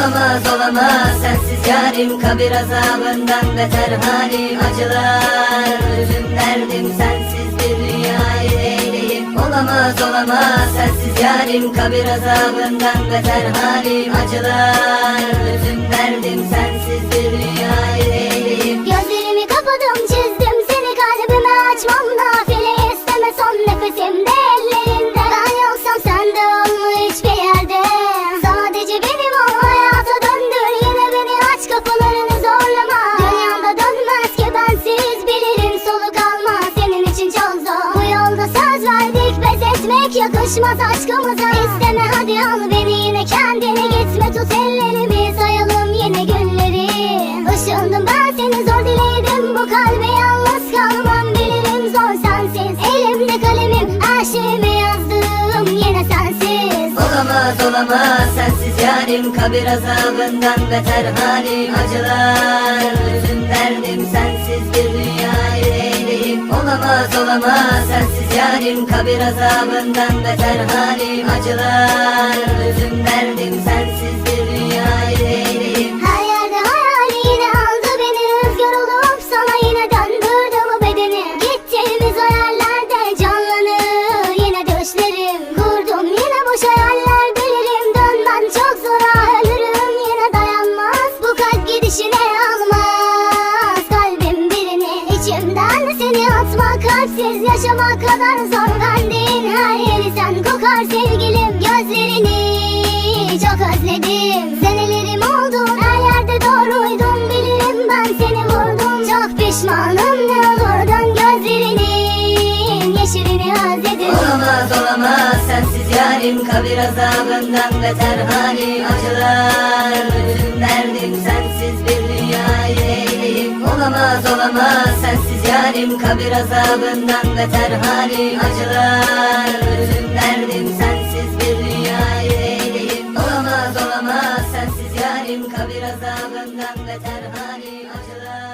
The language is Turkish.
Olamaz olamaz. Sensiz yarim kabir azabından beter halim acılar. Üzüm derdim sensiz bir dünyayı eyleyip Olamaz olamaz. Sensiz yarim kabir azabından beter halim acılar. Üzüm yakışmaz aşkımıza İsteme. Hadi al beni yine kendine. Gitme tut ellerimi. Sayalım yine günleri. Işındım ben seni. Zor diledim. Bu kalbe yalnız kalmam. Bilirim zor sensiz. Elimde kalemim. Her şeyimi yazdım yine sensiz. Olamaz olamaz. Sensiz yarim. Kabir azabından beter halim. Acılar Üzüm derdim. Sensiz bir eyleyip Olamaz olamaz. Sensiz yarim kabir azabından beter halim acılar. Üzüm derdim sensiz bir dünyayı eyleyip Her yerde hayali yine aldı beni. Rüzgar olup sana yine döndürdü bu bedeni. Gittiğimiz o yerlerde canlanır yine düşlerim Kurdum yine boş hayaller seni atmak Kalpsiz yaşamak kadar zor. Verdiğin her yeri sen kokar sevgilim Gözlerini. Çok özledim. Senelerim oldu. Her yerde doğruydum Bilirim ben seni vurdum. Çok pişmanım ne olur dön gözlerinin Yeşilini özledim. Olamaz olamaz. Sensiz yarim kabir azabından beter halim acılar. Üzüm derdim sensiz bir dünyayı eyleyip Olamaz Çektim kabir azabından beter hali acılar. Özüm derdim sensiz bir dünyayı eyleyim Olamaz olamaz sensiz yarim. Kabir azabından beter hali acılar.